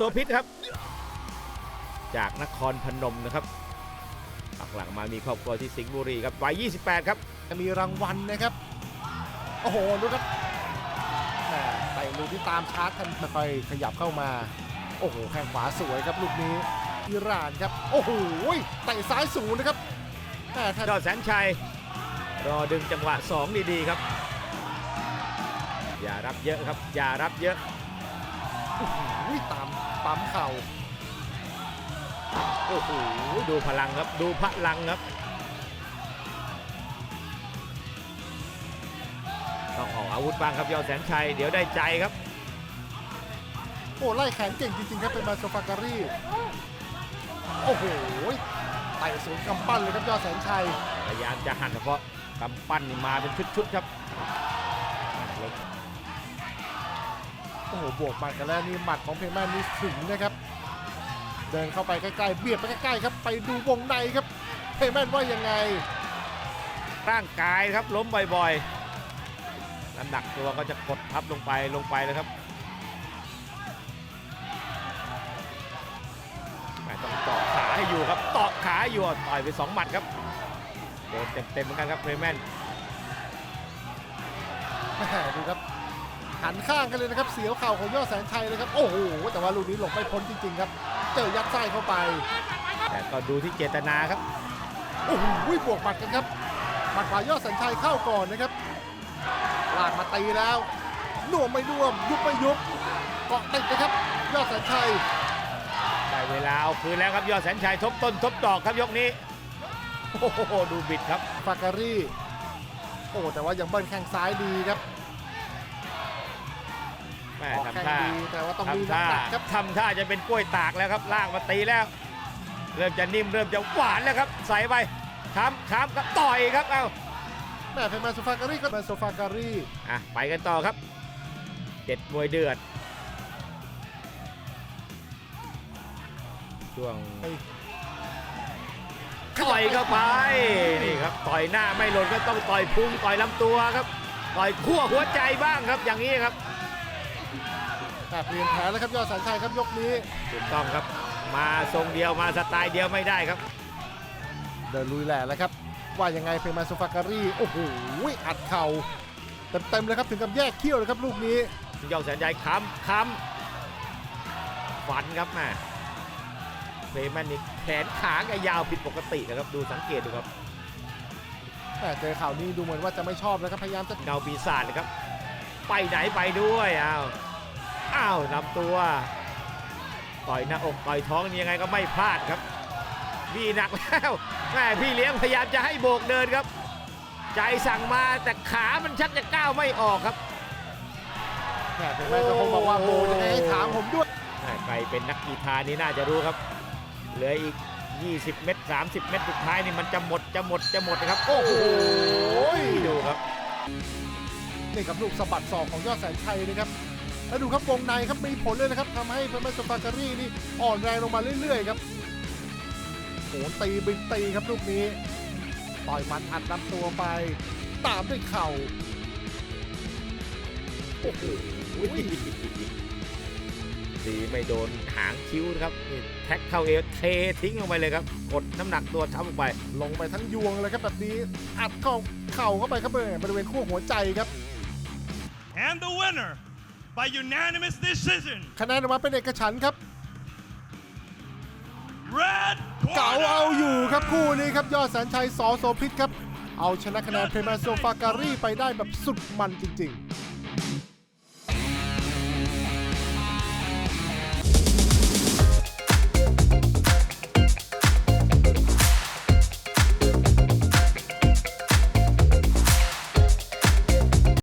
โสพิษครับ จากนครพนมนะครับปักหลังมามีครอบครัวที่สิงห์บุรีครับวัย 28 ครับ จะมีรางวัลนะครับ โอ้โหดูครับแหม่ไต่ลูกที่ตามชาร์จกันค่อยๆขยับเข้ามา โอ้โหแข้งขวาสวยครับลูกนี้อิหร่านครับ โอ้โหเตะซ้ายสูงนะครับแหม่ถ้ายอดแสนชัย รอดึงจังหวะ 2 ดีๆครับ อย่ารับเยอะครับ อย่ารับเยอะอุ้ยตาม ปั๊มเข่าโอ้โหดูพลังครับดูพลังครับต้องออกอาวุธบ้างครับยอดแสนชัยเดี๋ยวได้ใจครับโอ้ไล่แขนเก่งจริงๆครับเป็นมาโซฟาการีโอ้โหไต่สูงกำปั้นเลยครับยอดแสนชัยพยายามจะหันเฉพาะกำปั้นนี่มาเป็นชุดๆครับ โอ้โหบวกหมัดกันแล้วนี่หมัดของเพลงแมนนี่ถึงนะครับ เดินเข้าไปใกล้ๆเบียดไปใกล้ๆครับ ไปดูวงในครับเพลงแมนว่ายังไง ร่างกายครับล้มบ่อยๆน้ำหนักตัวก็จะกดทับลงไปลงไปเลยครับไม่ต้องเตาะขาให้อยู่ครับเตาะขาให้อยู่ต่อยไปสองหมัดครับโดนเต็มๆเหมือนกันครับเรแมนแหม่ดูครับ หันข้างกันเลยนะครับ เสียวเข่าของยอดแสนชัยเลยครับ โอ้โห แต่ว่าลูกนี้หลบไม่พ้นจริงๆครับ เจอยัดไส้เข้าไป แต่ก็ดูที่เจตนาครับ โอ้โหบวกหมัดกันครับหมัดขวายอดแสนชัยเข้าก่อนนะครับลากมาตีแล้วน่วมไม่น่วม ยุบไม่ยุบเกาะติดนะครับ ยอดแสนชัยได้เวลาเอาคืนแล้วครับยอดแสนชัยทบต้นทบดอกครับยกนี้โอ้โหดูบิดครับฟาการีโอ้แต่ว่ายังเบิ้ลแข้งซ้ายดีครับ แม่ออกแข้งทำท่าดีแต่ว่าต้องมีทำท่าน้ำหนักครับทำท่าจะเป็นกล้วยตากแล้วครับลากมาตีแล้ว เริ่มจะนิ่มเริ่มจะหวานแล้วครับ ใส่ไปค้ำค้ำครับต่อยครับเอ้าแม่เพนแมนโซฟาการีก็เป็นโซฟาการีอะไปกันต่อครับเจ็ดมวยเดือด ช่วงต่อยเข้าไปนี่ครับต่อยหน้าไม่หล่นก็ต้องต่อยพุงต่อยลำตัวครับ ต่อยขั้วหัวใจบ้างครับอย่างนี้ครับ แต่เปลี่ยนแผนแล้วครับยอดแสนชัยครับยกนี้ ถูกต้องครับ มาทรงเดียวมาสไตล์เดียวไม่ได้ครับ เดินลุยแหล่แล้วครับ ว่ายังไงเพลงมาโซฟาการีโอ้โหอัดเข่าเต็มๆเลยครับถึงกับแยกเขี้ยวเลยครับลูกนี้ยอดแสนใจค้ำค้ำฝันครับแม่เพลย์แมนนี่แขนขาแกยาวผิดปกตินะครับดูสังเกตดูครับแต่เจอข่าวนี้ดูเหมือนว่าจะไม่ชอบนะครับพยายามจะเงาปีศาจเลยครับไปไหนไปด้วยอ้าว อ้าวนำตัวต่อยหน้าอกต่อยท้องนี่ยังไงก็ไม่พลาดครับพี่หนักแล้วแม่พี่เลี้ยงพยายามจะให้โบกเดินครับ ใจสั่งมาแต่ขามันชักจะก้าวไม่ออกครับแหมเพลงแมนก็คงบอกว่าโบยังไงให้ถามผมด้วยแม่ใครเป็นนักกีฬานี่น่าจะรู้ครับ เหลืออีก 20 เม็ด30 เม็ดสุดท้ายนี่มันจะหมดจะหมดจะหมดนะครับ โอ้โหดูครับนี่กับลูกสะบัดศอกของยอดแสนชัยนะครับ แล้วดูครับวงในครับมีผลเลยนะครับทำให้เพลงแมนโซฟาการีนี่อ่อนแรงลงมาเรื่อยๆครับโหนตีบินตีครับลูกนี้ต่อยหมัดอัดลำตัวไป ตามด้วยเข่าโอ้โหดีไม่โดนหางคิ้วนะครับนี่แท็กเข้าเอวเททิ้งลงไปเลยครับ กดน้ำหนักตัวทับลงไป ลงไปทั้งยวงเลยครับแบบนี้ อัดเข้าเข่าเข้าไปครับบริเวณขั้วหัวใจครับ And the winner by unanimous decision, คะแนนออกมาเป็นเอกฉันท์ครับ Red เก๋า Corner. เอาอยู่ครับคู่นี้ครับยอดแสนชัยสอโสพิษครับ เอาชนะคะแนนเพรมาโซฟาการีไปได้แบบสุดมันจริง ๆ